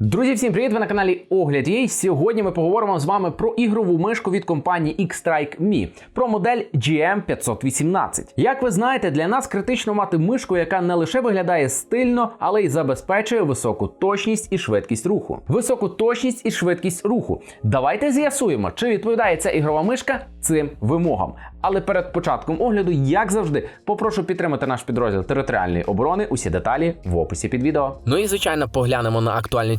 Друзі, всім привіт! Ви на каналі Огляд Єй. Сьогодні ми поговоримо з вами про ігрову мишку від компанії X-Strike Me, про модель GM518. Як ви знаєте, для нас критично мати мишку, яка не лише виглядає стильно, але й забезпечує високу точність і швидкість руху. Високу точність і швидкість руху. Давайте з'ясуємо, чи відповідає ця ігрова мишка цим вимогам. Але перед початком огляду, як завжди, попрошу підтримати наш підрозділ територіальної оборони. Усі деталі в описі під відео. Ну і звичайно поглянемо на актуальну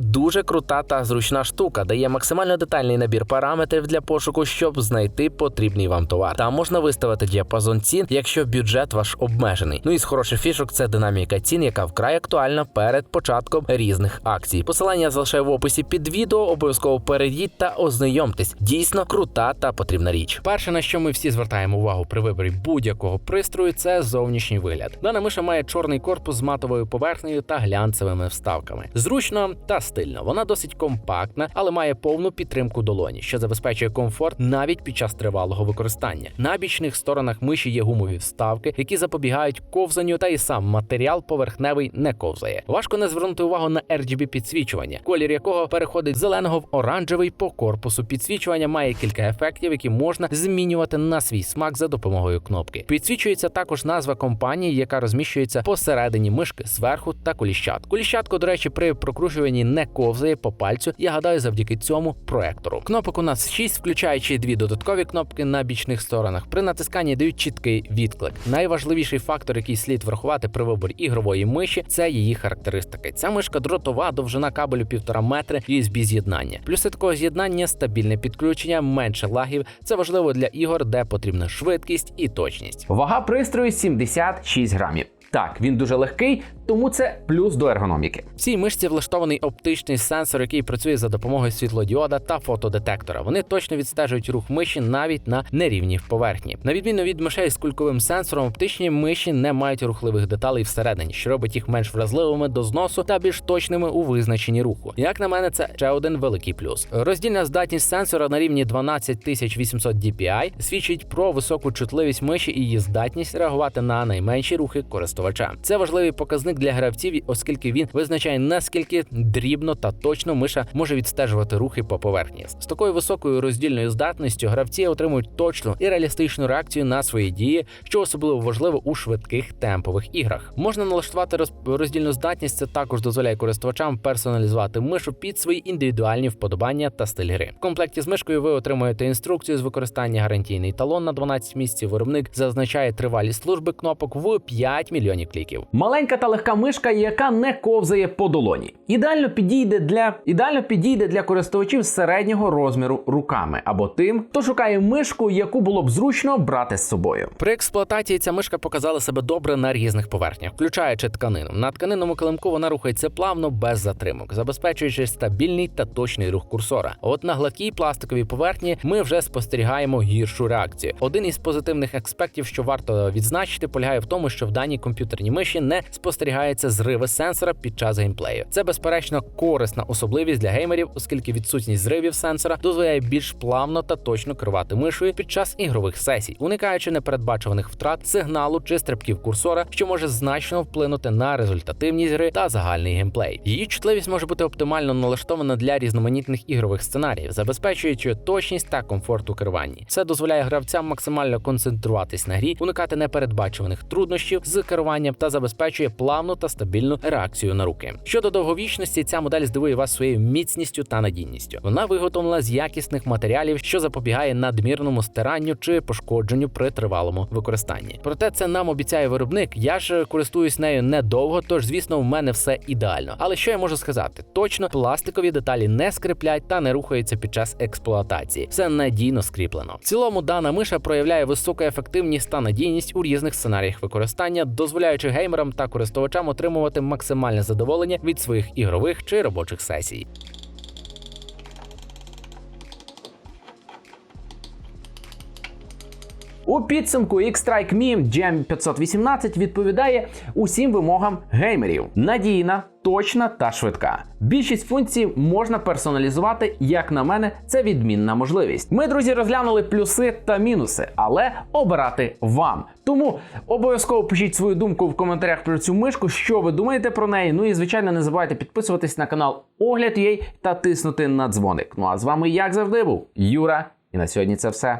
дуже крута та зручна штука, дає максимально детальний набір параметрів для пошуку, щоб знайти потрібний вам товар. Та можна виставити діапазон цін, якщо бюджет ваш обмежений. Ну і з хороших фішок це динаміка цін, яка вкрай актуальна перед початком різних акцій. Посилання залишаю в описі під відео. Обов'язково перейдіть та ознайомтесь. Дійсно крута та потрібна річ. Перше, на що ми всі звертаємо увагу при виборі будь-якого пристрою, це зовнішній вигляд. Дана миша має чорний корпус з матовою поверхнею та глянцевими вставками. Зручно та стильно. Вона досить компактна, але має повну підтримку долоні, що забезпечує комфорт навіть під час тривалого використання. На бічних сторонах миші є гумові вставки, які запобігають ковзанню, та і сам матеріал поверхневий не ковзає. Важко не звернути увагу на RGB підсвічування, колір якого переходить зеленого в оранжевий по корпусу. Підсвічування має кілька ефектів, які можна змінювати на свій смак за допомогою кнопки. Підсвічується також назва компанії, яка розміщується посередині мишки зверху та коліщат. Коліщатко, до речі, при прокручуванні не ковзає по пальцю. Я гадаю, завдяки цьому проектору. Кнопок у нас 6, включаючи дві додаткові кнопки на бічних сторонах. При натисканні дають чіткий відклик. Найважливіший фактор, який слід врахувати при виборі ігрової миші, це її характеристики. Ця мишка дротова, довжина кабелю 1,5 метри, USB з'єднання. Плюси такого з'єднання стабільне підключення, менше лагів. Це важливо для ігор, де потрібна швидкість і точність. Вага пристрою 76 грамів. Так, він дуже легкий, тому це плюс до ергономіки. В цій мишці влаштований оптичний сенсор, який працює за допомогою світлодіода та фотодетектора. Вони точно відстежують рух миші навіть на нерівній поверхні. На відміну від мишей з кульковим сенсором, оптичні миші не мають рухливих деталей всередині, що робить їх менш вразливими до зносу та більш точними у визначенні руху. Як на мене, це ще один великий плюс. Роздільна здатність сенсора на рівні 12800 DPI свідчить про високу чутливість миші і її здатність реагувати на найменші рухи користувача. Це важливий показник для гравців, оскільки він визначає наскільки дрібно та точно миша може відстежувати рухи по поверхні. З такою високою роздільною здатністю гравці отримують точну і реалістичну реакцію на свої дії, що особливо важливо у швидких темпових іграх. Можна налаштувати роз- роздільну здатність. Це також дозволяє користувачам персоналізувати мишу під свої індивідуальні вподобання та стиль гри. В комплекті з мишкою ви отримуєте інструкцію з використання гарантійний талон на 12 місяців. Виробник зазначає тривалість служби кнопок в 5 мільйонів кліків. Маленька та легка мишка, яка не ковзає по долоні. Ідеально підійде для ідеально підійде для користувачів середнього розміру руками або тим, хто шукає мишку, яку було б зручно брати з собою. При експлуатації ця мишка показала себе добре на різних поверхнях, включаючи тканину. На тканинному килимку вона рухається плавно без затримок, забезпечуючи стабільний та точний рух курсора. От на гладкій пластиковій поверхні ми вже спостерігаємо гіршу реакцію. Один із позитивних аспектів, що варто відзначити, полягає в тому, що в даній комп'ютерній миші не спостерігається зриви сенсора під час геймплею. Це безперечно корисна особливість для геймерів, оскільки відсутність зривів сенсора дозволяє більш плавно та точно керувати мишою під час ігрових сесій, уникаючи непередбачуваних втрат сигналу чи стрибків курсора, що може значно вплинути на результативність гри та загальний геймплей. Її чутливість може бути оптимально налаштована для різноманітних ігрових сценаріїв, забезпечуючи точність та комфорт у керуванні. Це дозволяє гравцям максимально концентруватись на грі, уникати непередбачуваних труднощів з керуванням та забезпечує плавну та стабільну реакцію на руки. Щодо довговічності, ця модель здивує вас своєю міцністю та надійністю. Вона виготовлена з якісних матеріалів, що запобігає надмірному стиранню чи пошкодженню при тривалому використанні. Проте це нам обіцяє виробник. Я ж користуюсь нею недовго, тож звісно, в мене все ідеально. Але що я можу сказати? Точно пластикові деталі не скриплять та не рухаються під час експлуатації. Все надійно скріплено. В цілому дана миша проявляє високу ефективність та надійність у різних сценаріях використання, дозволяє дозволяючи геймерам та користувачам отримувати максимальне задоволення від своїх ігрових чи робочих сесій. У підсумку X-Strike Me GM518 відповідає усім вимогам геймерів: надійна, точна та швидка. Більшість функцій можна персоналізувати, як на мене, це відмінна можливість. Ми, друзі, розглянули плюси та мінуси, але обирати вам. Тому обов'язково пишіть свою думку в коментарях про цю мишку, що ви думаєте про неї. Ну і звичайно, не забувайте підписуватись на канал Огляд.ua та тиснути на дзвоник. Ну а з вами, як завжди, був Юра. І на сьогодні це все.